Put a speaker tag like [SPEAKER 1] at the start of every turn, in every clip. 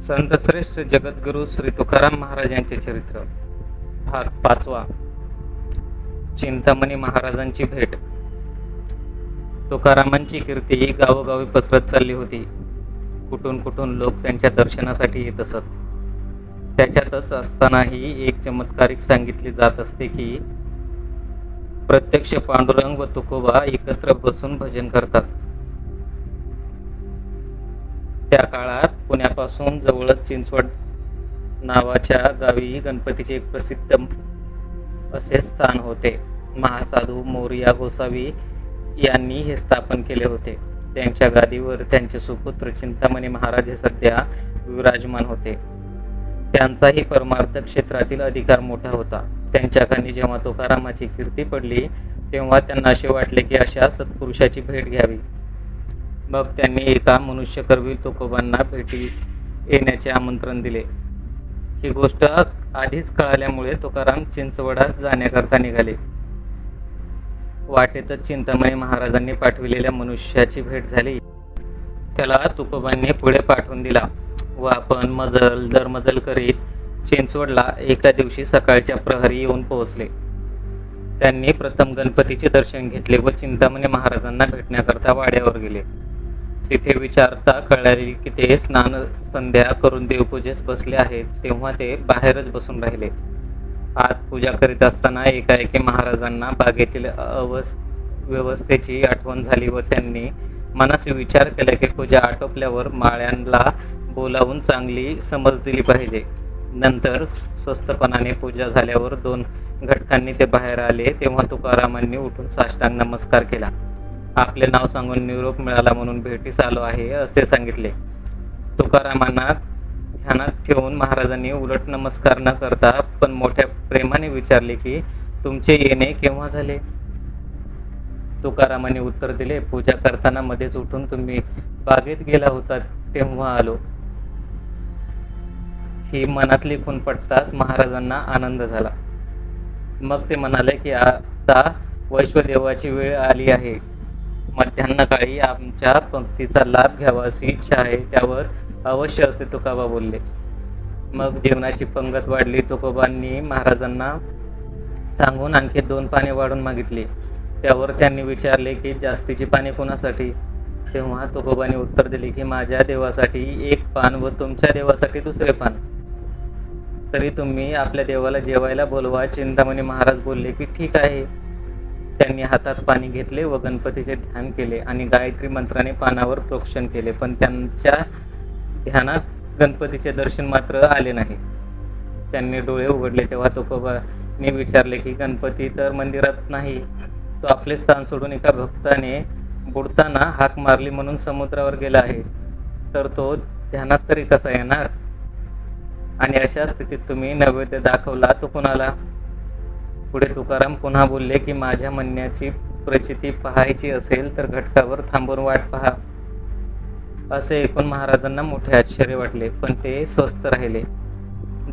[SPEAKER 1] संतश्रेष्ठ जगद्गुरु श्री तुकाराम महाराज यांचे चरित्र. भाग पाचवा. चिंतामणी महाराजांची भेट. तुकारामांची कीर्ती गावोगावी पसरत चालली होती. कुठून कुठून लोक त्यांच्या दर्शनासाठी येत असत. त्याच्यातच असतानाही एक चमत्कारिक सांगितली जात असते की प्रत्यक्ष पांडुरंग व तुकोबा एकत्र बसून भजन करतात. त्या काळात पुण्यापासून जवळच चिंचवड नावाच्या गावी गणपतीचे एक प्रसिद्ध असे स्थान होते. महासाधू मोरिया गोसावी यांनी हे स्थापन केले होते. त्यांच्या गादीवर त्यांचे सुपुत्र चिंतामणी महाराज हे सध्या विराजमान होते. त्यांचाही परमार्थ क्षेत्रातील अधिकार मोठा होता. त्यांच्या कानी जेव्हा तुकारामाची कीर्ती पडली तेव्हा त्यांना असे वाटले की अशा सत्पुरुषाची भेट घ्यावी. मग त्यांनी एका मनुष्यकरवीर तुकोबांना भेटीस येण्याचे आमंत्रण दिले. ही गोष्ट आधीच कळाल्यामुळे तुकाराम चिंचवडास जाण्याकरता निघाले. वाटेतच चिंतामणी महाराजांनी पाठविलेल्या मनुष्याची भेट झाली. त्याला तुकोबांनी पुढे पाठवून दिला. व आपण मजल दरमजल करीत चिंचवडला एका दिवशी सकाळच्या प्रहरी येऊन पोहोचले. त्यांनी प्रथम गणपतीचे दर्शन घेतले व चिंतामणी महाराजांना भेटण्याकरता वाड्यावर गेले. तिथे विचारता कळाले की ते स्नान संध्या करून देवपूजेस बसले आहेत तेव्हा ते बाहेरच बसून राहिले. आत पूजा करीत असताना एकाएकी महाराजांना बागेतील अवस व्यवस्थेची आठवण झाली व त्यांनी मनास विचार केला की पूजा आटोपल्यावर माळ्यांना बोलावून चांगली समज दिली पाहिजे. नंतर स्वस्तपणाने पूजा झाल्यावर दोन घटकांनी ते बाहेर आले तेव्हा तुकारामांनी उठून साष्टांग नमस्कार केला. आपले नाव सांगून निरोप मिळाला म्हणून भेटीस आलो आहे असे सांगितले. तुकारामांना ध्यानात ठेवून महाराजांनी उलट नमस्कार न करता पण मोठ्या प्रेमाने विचारले की तुमचे येणे केव्हा झाले? तुकारामांनी उत्तर दिले पूजा करताना मध्येच उठून तुम्ही बागेत गेला होता तेव्हा आलो. ही मनातली खून पडताच महाराजांना आनंद झाला. मग ते म्हणाले की आता वैश्वदेवाची वेळ आली आहे. मध्यान्ह आमच्या पंक्तीचा लाभ घ्यावा अशी इच्छा आहे त्यावर अवश्य असे तुकाबा बोलले. मग जेवणाची पंगत वाढली तुकोबांनी महाराजांना सांगून आणखी दोन पाने वाढून मागितली. त्यावर त्यांनी विचारले की जास्तीची पाने कोणासाठी? तेव्हा तुकोबांनी उत्तर दिले की माझ्या देवासाठी एक पान व तुमच्या देवासाठी दुसरे पान. तरी तुम्ही आपल्या देवाला जेवायला बोलवा चिंतामणी महाराज बोलले की ठीक आहे. त्यांनी हातात पाणी घेतले व गणपतीचे ध्यान केले आणि गायत्री मंत्राने पानावर प्रोक्षण केले पण त्यांच्या ध्यानात गणपतीचे दर्शन मात्र आले नाही. त्यांनी डोळे उघडले तेव्हा तुकोबाने विचारले की गणपती तर मंदिरात नाही तो आपले स्थान सोडून एका भक्ताने बुडताना हाक मारली म्हणून समुद्रावर गेला आहे तर तो ध्यानात तरी कसा येणार? आणि अशा स्थितीत तुम्ही नैवेद्य दाखवला तो कुणाला? पुढे तुकाराम पुन्हा बोलले की माझ्या म्हणण्याची प्रचिती पाहायची असेल तर घटकावर थांबून वाट पहा. असे ऐकून महाराजांना मोठे आश्चर्य वाटले पण ते स्वस्थ राहिले.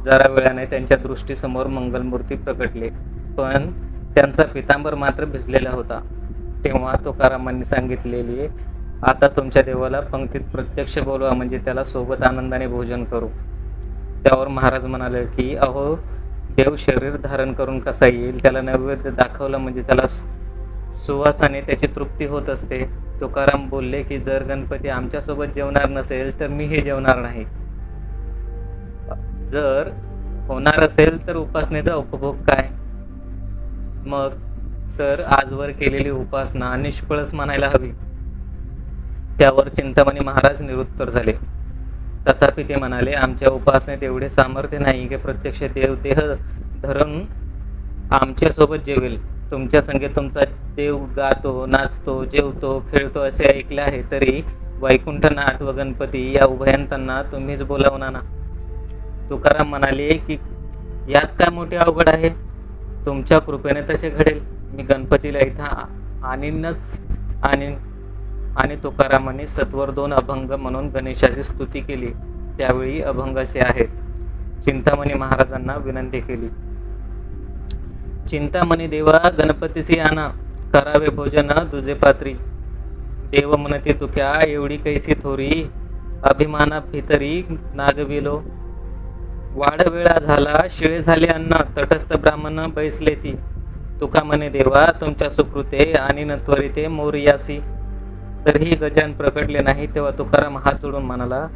[SPEAKER 1] जरा वेळाने त्यांच्या दृष्टीसमोर मंगलमूर्ती प्रकटले पण त्यांचा पितांबर मात्र भिजलेला होता. तेव्हा तुकारामांनी सांगितलेली आता तुमच्या देवाला पंक्तीत प्रत्यक्ष बोलवा म्हणजे त्याला सोबत आनंदाने भोजन करू. त्यावर महाराज म्हणाले की अहो देव शरीर धारण करून कसा येईल त्याला नैवेद्य दाखवलं म्हणजे त्याला सुवासाने त्याची तृप्ती होत असते. तुकाराम बोलले की जर गणपती आमच्यासोबत जेवणार नसेल तर मी हे जेवणार नाही. जर होणार असेल तर उपासनेचा उपभोग काय? मग तर आजवर केलेली उपासना निष्फळच म्हणायला हवी. त्यावर चिंतामणी महाराज निरुत्तर झाले. तथापि ते म्हणाले आमच्या उपासनेत एवढे सामर्थ्य नाही की प्रत्यक्ष देव देह धरून आमच्यासोबत जेवेल. तुमच्या संगीत तुमचा देव गातो नाचतो जेवतो खेळतो असे ऐकले आहे तरी वैकुंठनाथ व गणपती या उभयंतांना तुम्हीच बोलावणार ना तुकाराम म्हणाले की यात काय मोठी अवघड आहे? तुमच्या कृपेने तसे घडेल. मी गणपतीला इथं आणीनच आणि आणि तुकारामाने सत्वर दोन अभंग म्हणून गणेशाची स्तुती केली. त्यावेळी अभंग असे आहेत. चिंतामणी महाराजांना विनंती केली. चिंतामणी देवा गणपतीसी आणा करावे भोजन तुझे पात्री. देव म्हणते तुक्या एवढी कैसी थोरी. अभिमाना भितरी नागविलो वाढ वेळा झाला शिळे झाले अन्न तटस्थ ब्राह्मण बैसले ती. तुका म्हणे देवा तुमच्या सुकृते आणि नत्वरिते मोरियासी. तरीही गजान प्रकटले नाही तेव्हा तुकाराम हात जोडून म्हणाला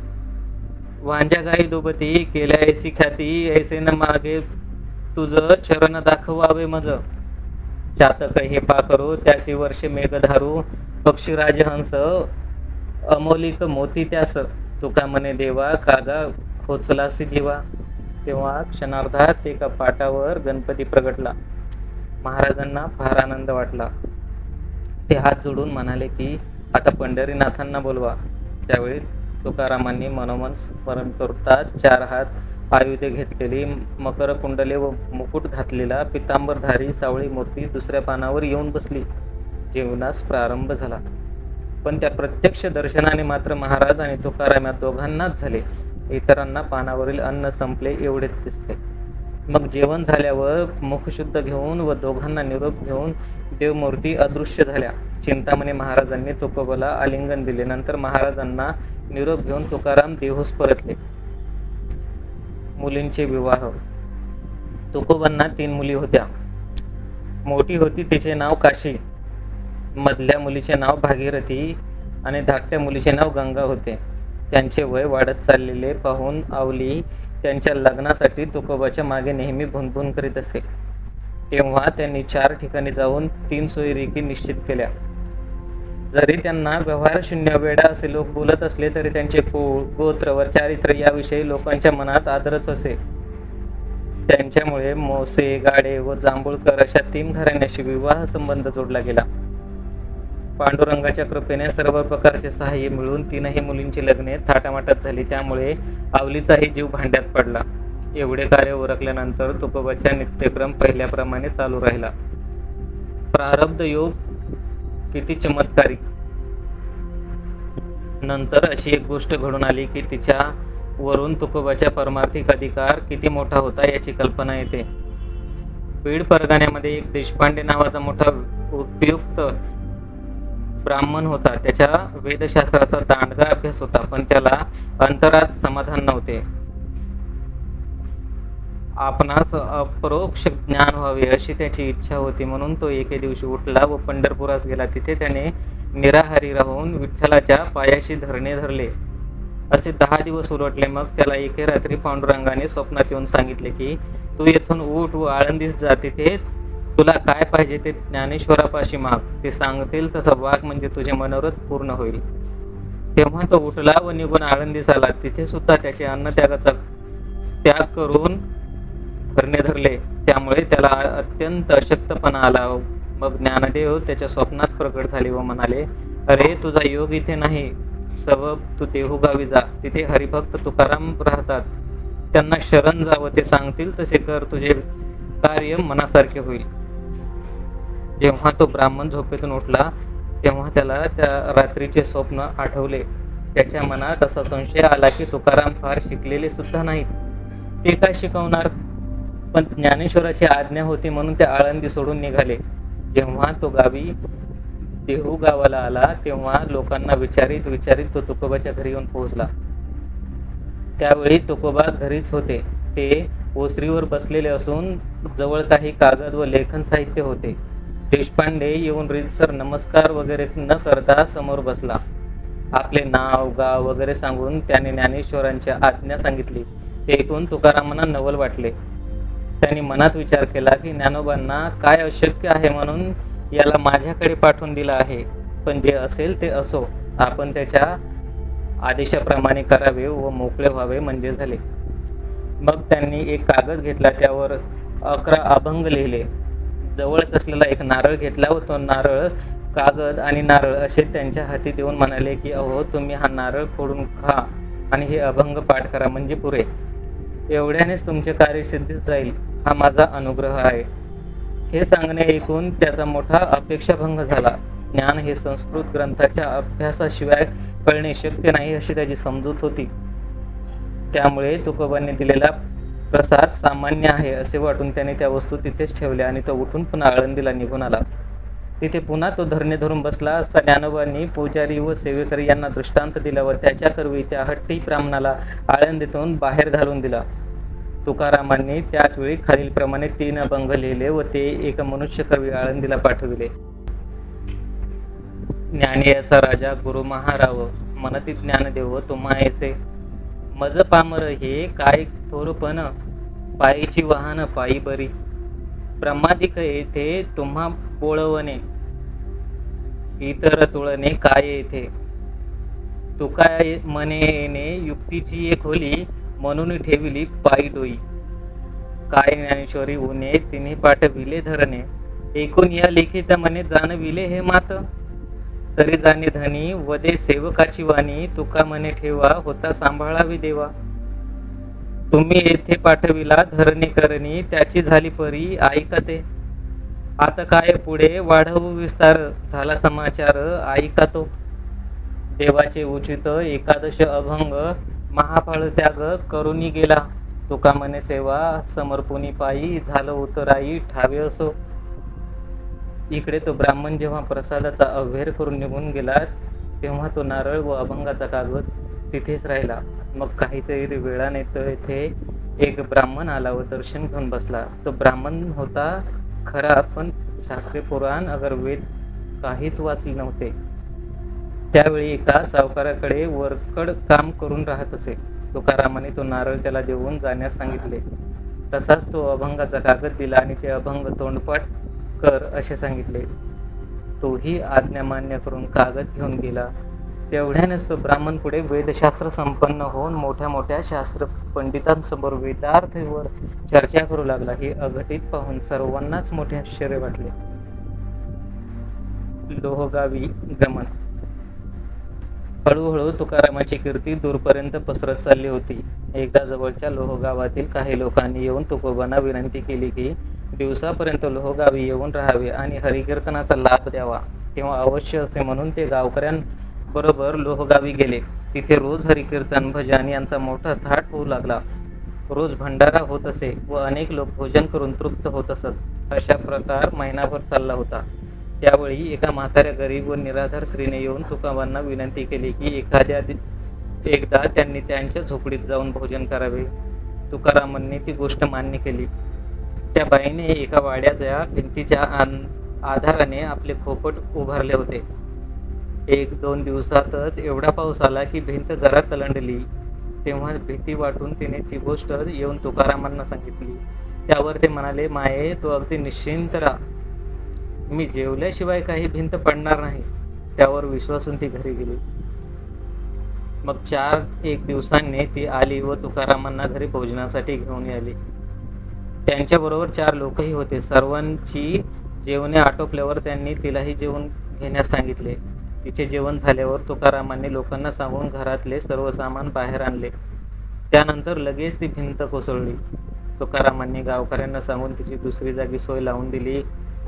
[SPEAKER 1] वांज्या गाई दोबती केल्या ऐसी ख्याती ऐसे न मागे तुझ चरण दाखवावे मज. चातक हे पाकरू त्यासी वर्षे मेघधारू पक्षीराज हंस अमोलिक मोती त्यास. तुका म्हणे देवा कागा खोचलासी जीवा. तेव्हा क्षणार्धात एका पाटावर गणपती प्रगटला. महाराजांना फार आनंद वाटला. ते हात जोडून म्हणाले की आता पंढरीनाथांना बोलवा. त्यावेळी तुकारामांनी मनोमन स्मरण करता चार हात आयुधे घेतलेली मकर कुंडले व मुकुट घातलेला पितांबरधारी सावळी मूर्ती दुसऱ्या पानावर येऊन बसली. जीवनास प्रारंभ झाला. पण त्या प्रत्यक्ष दर्शनाने मात्र महाराज आणि तुकाराम या दोघांनाच झाले. इतरांना पानावरील अन्न संपले एवढेच दिसले. मग जेवण झाल्यावर मुखशुद्ध घेऊन व दोघांना निरोप घेऊन देवमूर्ती अदृश्य झाल्या. चिंतामणी महाराजांनी तुकोबाला आलिंगन दिले. नंतर महाराजांना निरोप घेऊन तुकाराम देहूस परतले. मुलींचे विवाह. तुकोबांना तीन मुली होत्या. मोठी होती तिचे नाव काशी. मधल्या मुलीचे नाव भागीरथी आणि धाकट्या मुलीचे नाव गंगा होते. त्यांचे वय वाढत चाललेले पाहून आवली त्यांच्या लग्नासाठी तुकोबाच्या मागे नेहमी भुनभुन करीत असे. तेव्हा त्यांनी चार ठिकाणी जाऊन तीन सोयीरेखी निश्चित केल्या. जरी त्यांना व्यवहार शून्य वेडा असे लोक बोलत असले तरी त्यांचे कुळ गोत्र व चारित्र्य याविषयी लोकांच्या मनात आदरच असे. त्यांच्यामुळे मोसे गाडे व जांभूळकर अशा तीन घराण्याशी विवाह संबंध जोडला गेला. पांडुरंगाच्या कृपेने सर्व प्रकारचे सहाय्य मिळून तीनही मुलींची लग्ने थाटामाटात झाली. त्यामुळे आवलीचाही जीव भांड्यात पडला. एवढे कार्य उरकल्यानंतर तुकोबाच्या नित्यक्रम पहिल्याप्रमाणे चालू राहिला. प्रारब्ध योग किती चमत्कारिक. नंतर अशी एक गोष्ट घडून आली की तिच्या वरून तुकोबाच्या परमार्थिक अधिकार किती मोठा होता याची कल्पना येते. बीड परगाण्यामध्ये एक देशपांडे नावाचा मोठा उपयुक्त ब्राह्मण होता. त्याच्या वेदशास्त्राचा दांडगा अभ्यास होता पण त्याला अंतरात समाधान नव्हते. आपणास अपरोक्ष ज्ञान व्हावे अशी त्याची इच्छा होती. म्हणून तो एके दिवशी उठला व पंढरपुरास गेला. तिथे त्याने निराहारी राहून विठ्ठलाच्या पायाशी धरणे धरले. असे दहा दिवस उलटले. मग त्याला एके रात्री पांडुरंगाने स्वप्नात येऊन सांगितले की तू येथून उठ व आळंदीस जा. तिथे तुला काय पाहिजे ते ज्ञानेश्वरापाशी माग. ते सांगतील तसा वाघ म्हणजे तुझे मनोरथ पूर्ण होईल. तेव्हा तो उठला व निघून आळंदीस आला. तिथे सुद्धा त्याचे अन्नत्यागाचा त्याग करून करणे धरले. त्यामुळे त्याला अत्यंत अशक्तपणा आला. मग ज्ञानदेव त्याच्या स्वप्नात प्रकट झाले व म्हणाले अरे तुझा योग इथे नाही. सबब तू देहू गावी जा. तिथे हरिभक्त तुकाराम राहतात. त्यांना शरण जावं ते सांगतील तसे कर. तुझे कार्य मनासारखे होईल. जेव्हा तो ब्राह्मण झोपेतून उठला तेव्हा त्याला त्या रात्रीचे स्वप्न आठवले. त्याच्या मनात असा संशय आला की तुकाराम फार शिकलेले सुद्धा नाहीत. ते काय शिकवणार? पण ज्ञानेश्वराची आज्ञा होती म्हणून ते आळंदी सोडून निघाले. जेव्हा तो गावी देहू गावाला आला तेव्हा लोकांना विचारित विचारित तो तुकोबाच्या घरी येऊन पोहोचला. त्यावेळी तुकोबा घरीच होते. ते ओसरीवर बसलेले असून जवळ काही कागद व लेखन साहित्य होते. देशपांडे येऊन रीतसर नमस्कार वगैरे न करता समोर बसला. आपले नाव गाव वगैरे सांगून त्याने ज्ञानेश्वरांची आज्ञा सांगितली. ते ऐकून तुकारामांना नवल वाटले. त्यांनी मनात विचार केला की ज्ञानोबांना काय अशक्य आहे म्हणून याला माझ्याकडे पाठवून दिला आहे. पण जे असेल ते असो. आपण त्याच्या आदेशाप्रमाणे करावे व मोकळे व्हावे म्हणजे झाले. मग त्यांनी एक कागद घेतला त्यावर अकरा अभंग लिहिले. जवळच असलेला एक नारळ घेतला व तो नारळ कागद आणि नारळ असे त्यांच्या हाती देऊन म्हणाले की अहो तुम्ही हा नारळ फोडून खा आणि हे अभंग पाठ करा म्हणजे पुरे. एवढ्यानेच तुमचे कार्य सिद्धीच जाईल. हा माझा अनुग्रह आहे. हे सांगणे ऐकून त्याचा मोठा अपेक्षाभंग झाला. ज्ञान हे संस्कृत ग्रंथाच्या अभ्यासाशिवाय कळणे शक्य नाही अशी त्याची समजूत होती. त्यामुळे तुकोबांनी दिलेला प्रसाद सामान्य आहे असे वाटून त्याने त्या वस्तू तिथेच ठेवल्या आणि तो उठून पुन्हा आळंदीला निघून आला. तिथे पुन्हा तो धरणे धरून बसला असता ज्ञानोबांनी पुजारी व सेवेकरी यांना दृष्टांत दिला व त्याच्याकरवी त्या हट्टी ब्राह्मणाला आळंदीतून बाहेर घालून दिला. तुकारामांनी त्याच वेळी खालीलप्रमाणे तीन अभंग लिहिले व ते एक मनुष्य कवी आळंदीला पाठविले. ज्ञानियाचा राजा गुरु महाराव मनती ज्ञानदेव तुम्हायचे मज पामर हे काय थोरपण पायीची वाहन पायी बरी ब्रह्मादिक येथे तुम्हा पोळवणे इतर तुळणे काय येथे? तुका मनेने युक्तीची एक होली म्हणून ठेविली पायी डोई. काय ज्ञानेश्वरी उने तिने पाठविले धरणे. एकूण या लिखित मने जाणविले हे मात. तरी जाणे धनी वदे सेवकाची वाणी तुका मने ठेवा होता सांभाळावी देवा. तुम्ही येथे पाठविला धरणे करणी त्याची झाली परी ऐकते. आता काय पुढे वाढवू विस्तार झाला समाचार ऐका तो देवाचे उचित एकादश अभंग महाफळ त्याग करुनी गेला. तुका मने सेवा समर्पुनी पायी झालं उतराई ठावे असो. इकडे तो ब्राह्मण जेव्हा प्रसादाचा अव्हेर करून निघून गेला तेव्हा तो नारळ व अभंगाचा कागद तिथेच राहिला. मग काहीतरी वेळाने तर येथे एक ब्राह्मण आला व दर्शन घेऊन बसला. तो ब्राह्मण होता खरा पण शास्त्रीय पुराण अगर वेद काहीच वाचले नव्हते. त्यावेळी एका सावकाराकडे वरकड काम करून राहत असे. तुकारामाने तो नारळ त्याला देऊन जाण्यास सांगितले. तसाच तो अभंगाचा कागद दिला आणि ते अभंग तोंडपाठ कर असे सांगितले. तोही आज्ञा मान्य करून कागद घेऊन गेला. तेवढ्यानेच तो ब्राह्मण पुढे वेदशास्त्र संपन्न होऊन मोठ्या मोठ्या शास्त्र पंडितांसमोर वेदार्थीवर चर्चा करू लागला. हे अघटित पाहून सर्वांनाच मोठे आश्चर्य वाटले. लोहगावी गमन हळूहळू तुकारामाची कीर्ती दूरपर्यंत पसरत चालली होती. एकदा जवळच्या लोहगावातील काही लोकांनी येऊन तुकोबांना विनंती केली की दिवसापर्यंत लोहगावी येऊन राहावे आणि हरिकीर्तनाचा लाभ द्यावा. तेव्हा अवश्य असे म्हणून ते गावकऱ्यांबरोबर लोहगावी गेले. तिथे रोज हरिकीर्तन भजन यांचा मोठा थाट होऊ लागला. रोज भंडारा होत असे व अनेक लोक भोजन करून तृप्त होत असत. अशा प्रकार महिनाभर चालला होता. त्यावेळी एका म्हाताऱ्या गरीब व निराधार स्त्रीने येऊन तुकाबांना विनंती केली की एखाद्या एकदा त्यांनी त्यांच्या झोपडीत जाऊन भोजन करावे. तुकारामांनी ती गोष्ट मान्य केली. त्या बाईने एका वाड्याच्या भिंतीच्या आधाराने आपले खोपट उभारले होते. एक दोन दिवसातच एवढा पाऊस आला की भिंत जरा कलंडली तेव्हा भीती वाटून तिने ती गोष्ट येऊन तुकारामांना सांगितली. त्यावर ते म्हणाले माये तो अगदी निश्चिंत राहा. मी जेवल्याशिवाय काही भिंत पडणार नाही त्यावर विश्वासून ती घरी गेली. मग चार एक दिवसांनी ती आली व तुकारामांना घरी भोजनासाठी घेऊन आली. त्यांच्याबरोबर चार लोकही होते. सर्वांची जेवणे आटोपल्यावर त्यांनी तिलाही जेवण घेण्यास सांगितले. तिचे जेवण झाल्यावर तुकारामांनी लोकांना सांगून घरातले सर्व सामान बाहेर आणले. त्यानंतर लगेच ती भिंत कोसळली. तुकारामांनी गावकऱ्यांना सांगून तिची दुसरी जागी सोय लावून दिली.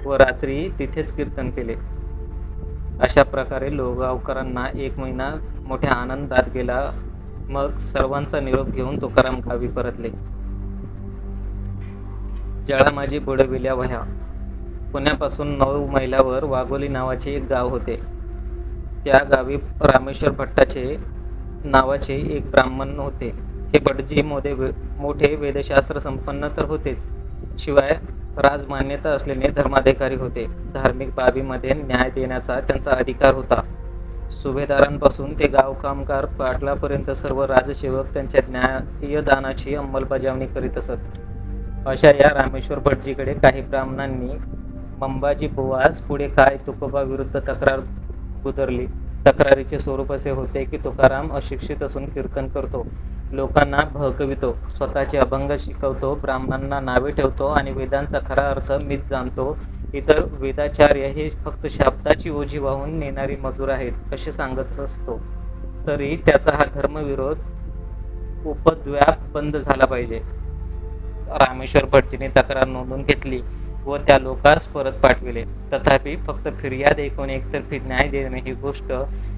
[SPEAKER 1] व रात्री तिथेच कीर्तन केले. अशा प्रकारे लोगावकरांना एक महिना मोठ्या आनंदात गेला. मग सर्वांचा निरोप घेऊन तुकाराम गावी परतले. जळा माझी बुडविल्या वह्या. पुण्यापासून नऊ मैलावर वाघोली नावाचे एक गाव होते. त्या गावी रामेश्वर भट्टाचे नावाचे एक ब्राह्मण होते. हे भटजी मोदे मोठे वेदशास्त्र संपन्न तर होतेच. शिवाय राजमान्यता असलेले धर्माधिकारी होते. धार्मिक बाबीमध्ये न्याय देण्याचा त्यांचा अधिकार होता. सुभेदारांपासून ते गाव कामगार पाटलापर्यंत सर्व राजसेवक त्यांच्या न्यायदानाची अंमलबजावणी करीत असत. अशा या रामेश्वर भटजीकडे काही ब्राह्मणांनी मंबाजी बुवास पुढे काय तुकोबा विरुद्ध तक्रार उतरली तक्रारीचे स्वरूप असे होते की तुकाराम अशिक्षित असून कीर्तन करतो. लोकांना भहकवितो स्वतःचे अभंग शिकवतो ब्राह्मणांना नावे ठेवतो आणि वेदांचा खरा अर्थ मीच जाणतो. इतर वेदाचार्य हे फक्त शाब्दाची ओझी वाहून नेणारी मजूर आहेत असे सांगत असतो? तरी त्याचा हा धर्मविरोध उपद्व्याप बंद झाला पाहिजे. रामेश्वर भटजीने तक्रार नोंदून घेतली. व त्या लोकांस परत पाठविले. तथापि फक्त फिर्याद ऐकून एकतर्फी न्याय देणे ही गोष्ट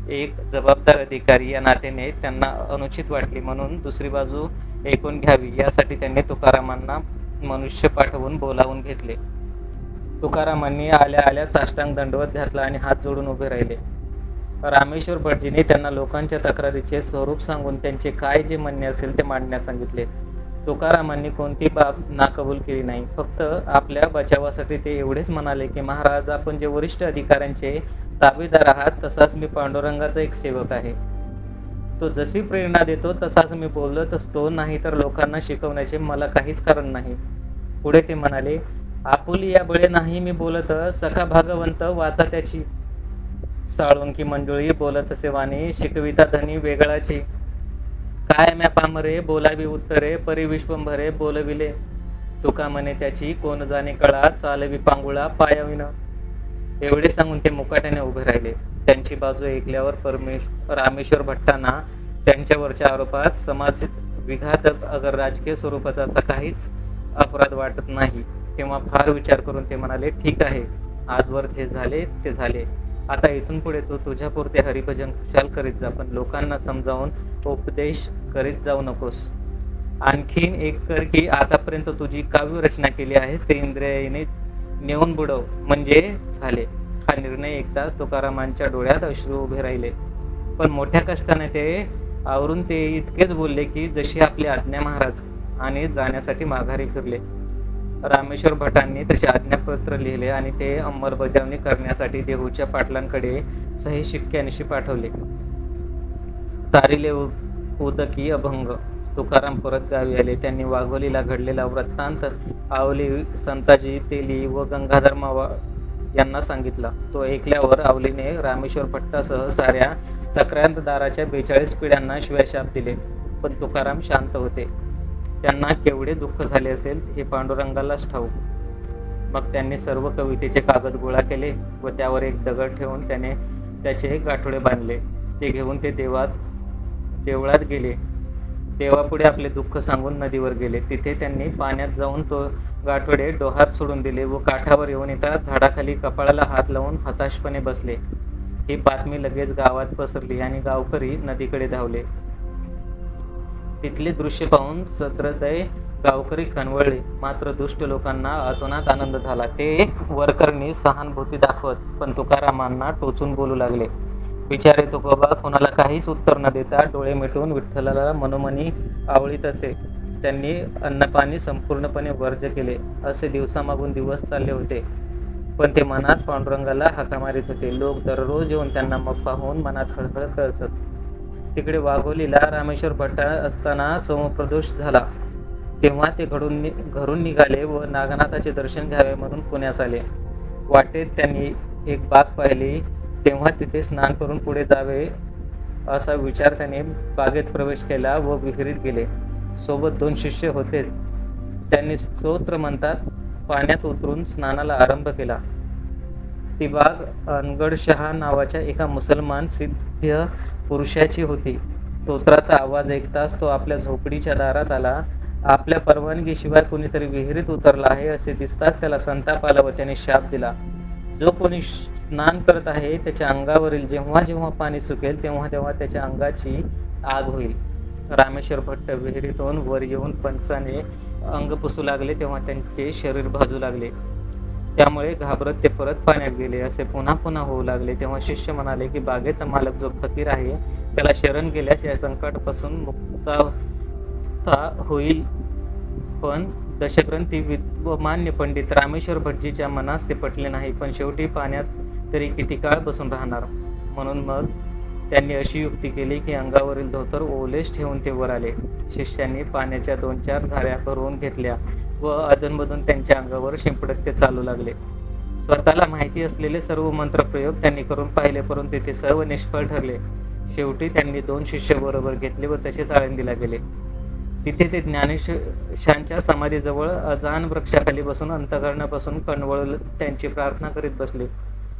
[SPEAKER 1] एक जबाबदार अधिकारी या नात्याने त्यांना अनुचित वाटली म्हणून दुसरी बाजू ऐकून घ्यावी. यासाठी त्यांनी तुकारामांना मनुष्य पाठवून बोलावून घेतले. तुकारामांनी आल्या आल्या साष्टांग दंडवत घातला आणि हात जोडून उभे राहिले. रामेश्वर भटजींनी त्यांना लोकांच्या तक्रारीचे स्वरूप सांगून त्यांचे काय जे म्हणणे असेल ते मांडण्यास सांगितले. तुकारामांनी कोणती बाब नाकबूल केली नाही? फक्त आपल्या बचावासाठी ते एवढेच म्हणाले की महाराज आपण जे वरिष्ठ अधिकाऱ्यांचे ताबेदार आहात तसाच मी पांडुरंगाचा एक सेवक आहे. तो जशी प्रेरणा देतो तसाच मी बोलत असतो नाही तर लोकांना शिकवण्याचे मला काहीच कारण नाही. पुढे ते म्हणाले आपुली या बळे नाही मी बोलत सखा भागवंत वाचा त्याची. साळुंकी मंजुळी बोलत असे वाणी शिकविता धनी वेगळाची. काय म्या पामरे बोलावी उत्तरे परी विश्वंभरे बोलविले. तुका म्हणे त्याची कोण जाणे कळा चालवी पांगुळा पायाविना एवढे सांगून ते मुकाट्याने उभे राहिले. त्यांची बाजू ऐकल्यावर परमेश रामेश्वर भट्टांना त्यांच्यावरच्या आरोपात समाज विघात अगर राजकीय स्वरूपाचा असा काहीच अपराध वाटत नाही. तेव्हा फार विचार करून ते म्हणाले ठीक आहे. आजवर जे झाले ते झाले. आता इथून पुढे तू तुझ्यापुरते हरिभजन खुशाल करीत जा. पण लोकांना समजावून उपदेश करीत जाऊ नकोस. आणखीन एक कर की आतापर्यंत तुझी काव्य रचना केली आहेस ते इंद्रियाने नेऊन बुडव. म्हणजे झाले. हा निर्णय एकदाच तुकारामांच्या डोळ्यात अश्रू उभे राहिले. पण मोठ्या कष्टाने ते आवरून ते इतकेच बोलले की जशी आपली आज्ञा महाराज आणि जाण्यासाठी माघारी फिरले. रामेश्वर भटांनी त्याचे आज्ञापत्र लिहिले आणि ते अंमलबजावणी करण्यासाठी देहूच्या पाटलांकडे सही शिक्क्यानिशी पाठवले. तारिले उदकी अभंग. तुकाराम परत गावी आले. त्यांनी वाघोलीला घडलेला वृत्तांत आवली संताजी तेली व गंगाधर मावा यांना सांगितला. तो ऐकल्यावर आवलीने रामेश्वर भट्टासह साऱ्या तक्रारदाराच्या बेचाळीस पिढ्यांना शिवाशाप दिले. पण तुकाराम शांत होते. त्यांना केवढे दुःख झाले असेल हे पांडुरंगालाच ठाऊक. मग त्यांनी सर्व कवितेचे कागद गोळा केले व त्यावर एक दगड ठेवून त्याने त्याचे गाठोडे बांधले. ते घेऊन ते देवात देवळात गेले. देवापुढे आपले दुःख सांगून नदीवर गेले. तिथे त्यांनी पाण्यात जाऊन तो गाठोडे डोहात सोडून दिले व काठावर येऊन एका झाडाखाली कपाळाला हात लावून हताशपणे बसले. ही बातमी लगेच गावात पसरली आणि गावकरी नदीकडे धावले. तिथले दृश्य पाहून सत्रदय गावकरी खणवळले. मात्र दुष्ट लोकांना अतोनात आनंद झाला. ते वरकरणी सहानुभूती दाखवत पण तुकारामांना टोचून बोलू लागले. विचारे तुकोबा कोणाला काहीच उत्तर न देता डोळे मिटून विठ्ठलाला मनोमनी आवळीत असे त्यांनी अन्नपाणी संपूर्णपणे वर्ज केले. असे दिवसामागून दिवस चालले होते. पण ते मनात पांडुरंगाला हाका मारित होते. लोक दररोज येऊन त्यांना मग पाहून मनात हळहळ करत तिकडे वाघोलीला रामेश्वर भट्टा असताना सोमप्रदोष झाला. तेव्हा ते घडून नि- घरून निघाले व नागनाथाचे दर्शन घ्यावे म्हणून पुण्यास आले. वाटेत त्यांनी एक बाग पाहिली. तेव्हा तिथे स्नान करून पुढे जावे असा विचार त्याने बागेत प्रवेश केला व विहिरीत गेले. सोबत दोन शिष्य होतेच. त्यांनी स्तोत्र म्हणतात पाण्यात उतरून स्नानाला आरंभ केला. ती बाग अनगडशहा नावाच्या एका मुसलमान सिद्ध पुरुषाची होती. स्तोत्राचा आवाज ऐकताच तो आपल्या झोपडीच्या दारात आला. आपल्या परवानगीशिवाय कोणीतरी विहिरीत उतरला आहे असे दिसताच त्याला संताप आला व त्याने शाप दिला. जो कोणी श- स्नान करत आहे त्याच्या अंगावरील जेव्हा जेव्हा पाणी सुकेल तेव्हा तेव्हा त्याच्या अंगाची आग होईल. रामेश्वर भट्ट विहिरीतून वर येऊन पंचाने अंग पुसू लागले तेव्हा त्यांचे शरीर भाजू लागले. त्यामुळे घाबरत ते परत पाण्यात गेले. असे पुन्हा पुन्हा होऊ लागले. तेव्हा शिष्य म्हणाले की बागेचा मालक जो फकीर आहे त्याला शरण गेल्यास या संकटापासून मुक्ता होईल. पण दशग्रंथी विद्वमान्य पंडित रामेश्वर भटजीच्या मनास ते पटले नाही पण शेवटी पाण्यात तरी किती काळ बसून राहणार? म्हणून मग त्यांनी अशी युक्ती केली की अंगावरील धोतर ओलेस ठेवून ते वर आले. शिष्यांनी पाण्याच्या दोन चार झाड्या भरवून घेतल्या व अधूनमधून त्यांच्या अंगावर शिंपडत ते चालू लागले. स्वतःला माहिती असलेले सर्व मंत्रप्रयोग त्यांनी करून पाहिले परंतु ते सर्व निष्फळ ठरले. शेवटी त्यांनी दोन शिष्य बरोबर घेतले व तसेच आळंदीला गेले. तिथे ते ज्ञानेशांच्या समाधीजवळ अजान वृक्षाखाली बसून अंतकरणापासून कणवळ त्यांची प्रार्थना करीत बसले.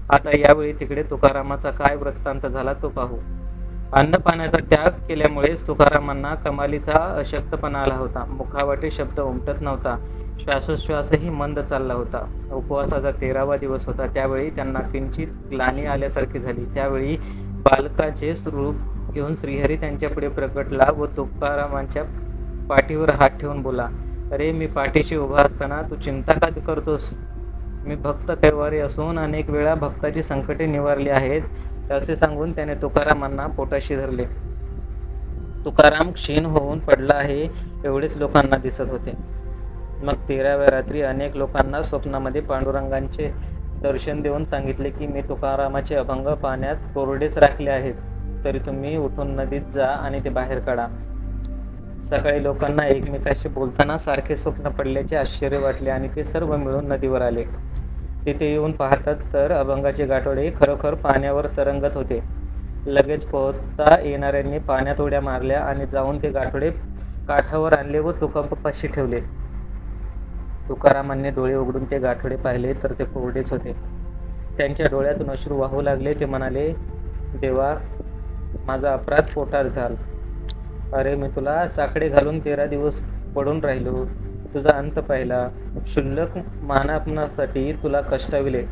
[SPEAKER 1] आता यावेळी तिकडे तुकारामाचा काय वृत्तांत झाला तो पाहू. अन्नपाण्याचा त्याग केल्यामुळेच तुकारामांना कमालीचा अशक्तपणा आला होता. मुखावाटे शब्द उमटत नव्हता. श्वासोश्वासही मंद चालला होता. उपवासाचा तेरावा दिवस होता. त्यावेळी त्यांना किंचित ग्लानी आल्यासारखी झाली. त्यावेळी बालकाचे रूप घेऊन श्रीहरी त्यांच्यापुढे प्रकटला व तुकारामांच्या पाठीवर हात ठेवून बोला. अरे मी पाठीशी उभा असताना तू चिंता का करतोस? मी भक्त कैवारी असून अनेक वेळा भक्ताची संकटे निवारली आहेत असे सांगून त्याने तुकारामांना पोटाशी धरले. तुकाराम क्षीण होऊन पडला आहे एवढेच लोकांना दिसत होते. मग तेराव्या रात्री अनेक लोकांना स्वप्नामध्ये पांडुरंगांचे दर्शन देऊन सांगितले की मी तुकारामाचे अभंग पाण्यात कोरडेच राखले आहेत. तरी तुम्ही उठून नदीत जा आणि ते बाहेर काढा. सकाळी लोकांना एकमेकाशी बोलताना सारखे स्वप्न पडल्याचे आश्चर्य वाटले आणि ते सर्व मिळून नदीवर आले. तिथे येऊन पाहतात तर अभंगाचे गाठोडे खरोखर पाण्यावर तरंगत होते. लगेच पोहता येणाऱ्यांनी पाण्यात उड्या मारल्या आणि जाऊन ते गाठोडे काठावर आणले व तुकापाशी ठेवले. तुकारामांनी डोळे उघडून ते गाठोडे पाहिले तर ते कोरडेच होते. त्यांच्या डोळ्यातून अश्रू वाहू लागले. ते म्हणाले देवा माझा अपराध पोटात घाल. अरे मी तुला साकडे घालून तेरा दिवस पडून राहिलो. तुझा अंत पाहिला. क्षुल्लक मानापणासाठी तुला कष्टाविले.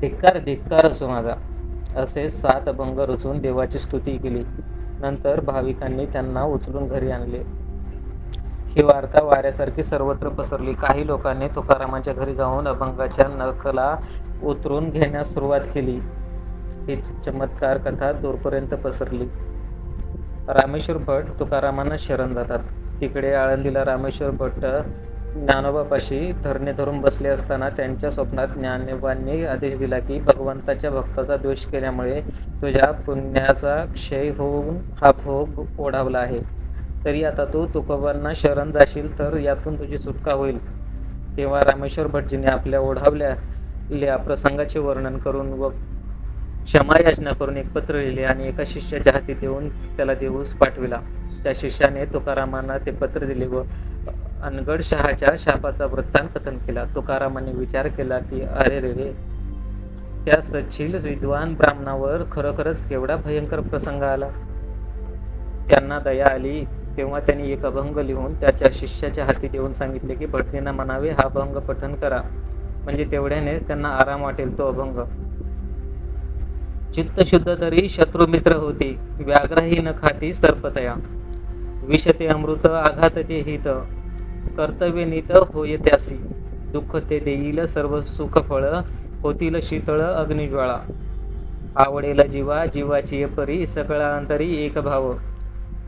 [SPEAKER 1] धिक्कार धिक्कार असो माझा. असे सात अभंग रचून देवाची स्तुती केली. नंतर भाविकांनी त्यांना उचलून घरी आणले. ही वार्ता वाऱ्यासारखी सर्वत्र पसरली. काही लोकांनी तुकारामांच्या घरी जाऊन अभंगाच्या नकला उतरून घेण्यास सुरुवात केली. ही चमत्कार कथा दूरपर्यंत पसरली. रामेश्वर भट तुकारामांना शरण जातात. तिकडे आळंदीला रामेश्वर भट ज्ञानोबापाशी धरणे धरून बसले असताना त्यांच्या स्वप्नात ज्ञानोबांनी आदेश दिला की भगवंताच्या भक्ताचा द्वेष केल्यामुळे तुझ्या पुण्याचा क्षय होऊन हा भोग ओढावला आहे. तरी आता तू तुकोबांना शरण जाशील तर यातून तुझी सुटका होईल. तेव्हा रामेश्वर भटजीने आपल्या ओढावल्या प्रसंगाचे वर्णन करून व क्षमा याचना करून एक पत्र लिहिले आणि एका शिष्याच्या हाती देऊन त्याला देऊस पाठविला. त्या शिष्याने तुकारामांना ते पत्र दिले व अनगड शहाच्या शापाचा वृत्तांत कथन केला. तुकारामाने विचार केला की अरे रे रे त्या सचिल विद्वान ब्राह्मणावर खरोखरच केवढा भयंकर प्रसंग आला. त्यांना दया आली. तेव्हा त्यांनी एक अभंग लिहून त्याच्या शिष्याच्या हाती देऊन सांगितले की भटजींना म्हणावे हा अभंग पठन करा. म्हणजे तेवढ्यानेच त्यांना आराम वाटेल तो अभंग. चित्त शुद्ध तरी शत्रू मित्र होती. व्याघ्रही न खाती सर्पतया. विषते अमृत आघात ते हित. कर्तव्य नित होय त्यासी. दुःख ते देईल सर्व सुख फळ होतील शीतळ अग्निज्वाळा. आवडेल जीवा जीवाची परी सकळा अंतरी एक भाव.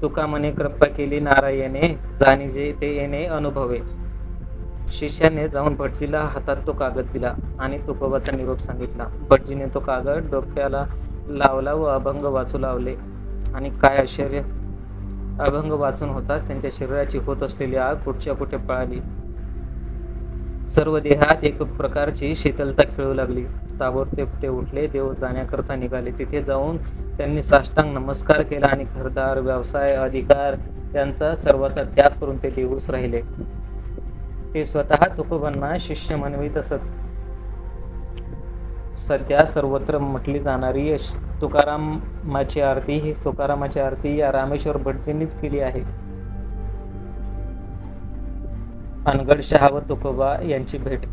[SPEAKER 1] तुका मने कृपा केली नारायणे जाणीजे ते येणे अनुभवे. शिष्याने जाऊन भटजीला हातात तो कागद दिला आणि तुकोबाचा निरोप सांगितला. भटजीने तो कागद डोक्याला लावला व अभंग वाचू लावले. आणि काय आश्चर्य! अभंग वाचून होताच त्यांच्या शरीराची होत असलेली आग कुठच्या कुठे पळाली? सर्व देहात एक प्रकारची शीतलता खेळू लागली. ताबडतोब ते उठले देव जाण्याकरता निघाले. तिथे जाऊन त्यांनी साष्टांग नमस्कार केला आणि घरदार व्यवसाय अधिकार त्यांचा सर्वाचा त्याग करून ते देऊस राहिले. ते स्वतः तुकोबांना शिष्य म्हणवीत असत. सध्या सर्वत्र म्हटली जाणारी तुकारामाची आरती ही तुकारामाची आरती या रामेश्वर भटजींनीच केली आहे. अनगड शहा व तुकोबा यांची भेट.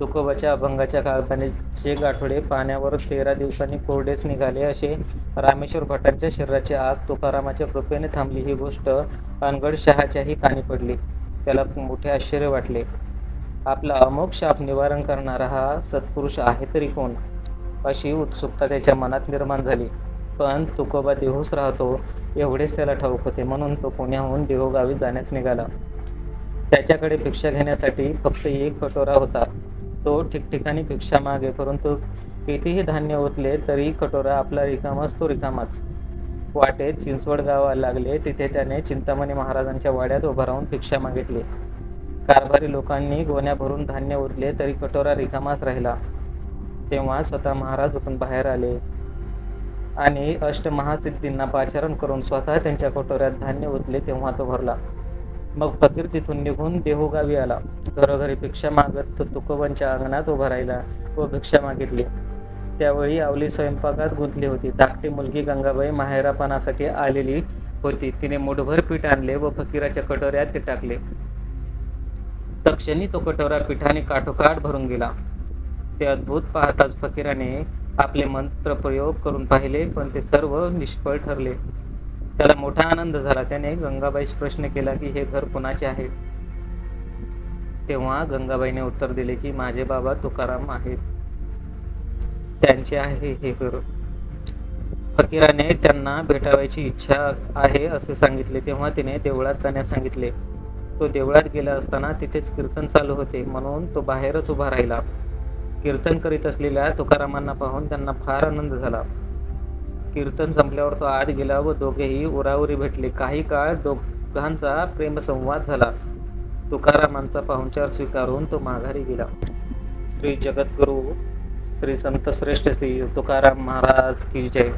[SPEAKER 1] तुकोबाच्या अभंगाच्या काल्पनेचे गाठोडे पाण्यावर तेरा दिवसांनी कोरडेच निघाले असे रामेश्वर भटांच्या शरीराची आग तुकारामाच्या कृपेने थांबली. ही गोष्ट अनगड शहाच्याही कानी पडली. त्याला मोठे आश्चर्य वाटले. आपला अमोघ शाप निवारण करणारा हा सत्पुरुष आहे तरी कोण? अशी उत्सुकता त्याच्या मनात निर्माण झाली. पण तुकोबा देहूस राहतो. एवढेच त्याला ठाऊक होते. म्हणून तो पुण्याहून देहूगावी जाण्यास निघाला. त्याच्याकडे भिक्षा घेण्यासाठी फक्त एक कटोरा होता. तो ठिकठिकाणी भिक्षा मागे परंतु कितीही धान्य ओतले तरी कटोरा आपला रिकामाच तो रिकामाच. वाटेत चिंचवड गावाला लागले. तिथे त्याने चिंतामणी महाराजांच्या वाड्यात उभा राहून भिक्षा मागितली. कारभारी लोकांनी गोण्या भरून धान्य उरले तरी कटोरा रिकामाच राहिला. तेव्हा स्वतः महाराज उठून बाहेर आले आणि अष्टमहासिद्धींना पाचारण करून स्वतः त्यांच्या कटोऱ्यात धान्य ओतले तेव्हा तो भरला. मग फकीर तिथून निघून देहूगावी आला. घरोघरी भिक्षा मागत तो तुकोबांच्या अंगणात उभा राहिला व भिक्षा मागितली. त्यावेळी आवली स्वयंपाकात गुंतली होती. धाकटी मुलगी गंगाबाई माहेरापणासाठी आलेली होती. तिने मुठभर पीठ आणले व फकीराच्या कटोऱ्यात ते टाकले. तक्षणी तो कटोरा पिठाने काठोकाठ भरून गेला. ते अद्भुत पाहताच फकीराने आपले मंत्र प्रयोग करून पाहिले पण ते सर्व निष्फळ ठरले. त्याला मोठा आनंद झाला. त्याने गंगाबाईस प्रश्न केला की हे घर कुणाचे आहे? तेव्हा गंगाबाईने उत्तर दिले की माझे बाबा तुकाराम आहेत. त्यांचे आहे हे करू. फकीराने त्यांना भेटावायची इच्छा आहे असे सांगितले. तेव्हा तिने देवळात जाण्यास सांगितले. तो देवळात गेला असताना तिथेच कीर्तन चालू होते. म्हणून तो बाहेरच उभा राहिला. कीर्तन करीत असलेल्या तुकारामांना पाहून त्यांना फार आनंद झाला. कीर्तन संपल्यावर तो आत गेला व दोघेही उराउरी भेटले. काही काळ दोघांचा प्रेमसंवाद झाला. तुकारामांचा पाहुणचार स्वीकारून तो माघारी गेला. श्री जगद्गुरु श्री संत श्रेष्ठ श्री तुकाराम महाराज की जय.